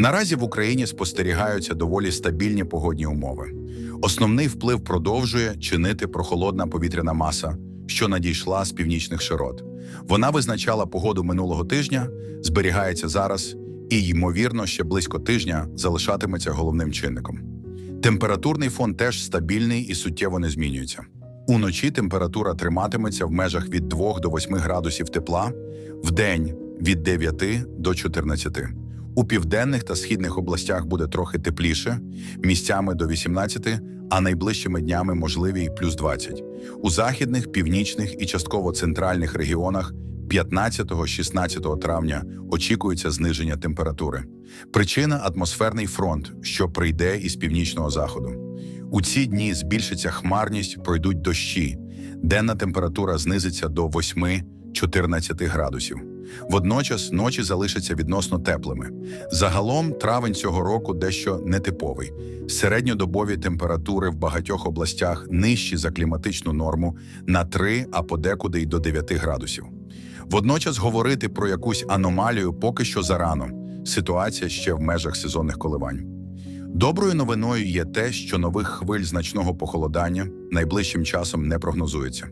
Наразі в Україні спостерігаються доволі стабільні погодні умови. Основний вплив продовжує чинити прохолодна повітряна маса, що надійшла з північних широт. Вона визначала погоду минулого тижня, зберігається зараз і, ймовірно, ще близько тижня залишатиметься головним чинником. Температурний фон теж стабільний і суттєво не змінюється. Уночі температура триматиметься в межах від 2 до 8 градусів тепла, вдень від 9 до 14. У південних та східних областях буде трохи тепліше, місцями до 18, а найближчими днями можливі й плюс 20. У західних, північних і частково центральних регіонах 15-16 травня очікується зниження температури. Причина атмосферний фронт, що прийде із північного заходу. У ці дні збільшиться хмарність, пройдуть дощі. Денна температура знизиться до 8-14 градусів. Водночас ночі залишаться відносно теплими. Загалом травень цього року дещо нетиповий. Середньодобові температури в багатьох областях нижчі за кліматичну норму на 3, а подекуди й до 9 градусів. Водночас говорити про якусь аномалію поки що зарано. Ситуація ще в межах сезонних коливань. Доброю новиною є те, що нових хвиль значного похолодання найближчим часом не прогнозується.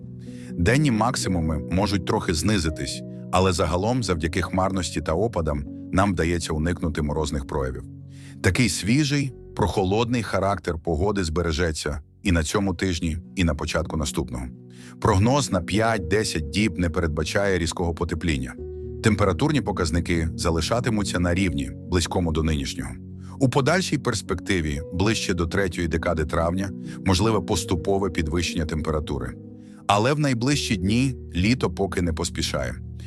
Денні максимуми можуть трохи знизитись, але загалом, завдяки хмарності та опадам, нам вдається уникнути морозних проявів. Такий свіжий, прохолодний характер погоди збережеться і на цьому тижні, і на початку наступного. Прогноз на 5-10 діб не передбачає різкого потепління. Температурні показники залишатимуться на рівні, близькому до нинішнього. У подальшій перспективі, ближче до третьої декади травня, можливе поступове підвищення температури. Але в найближчі дні літо поки не поспішає.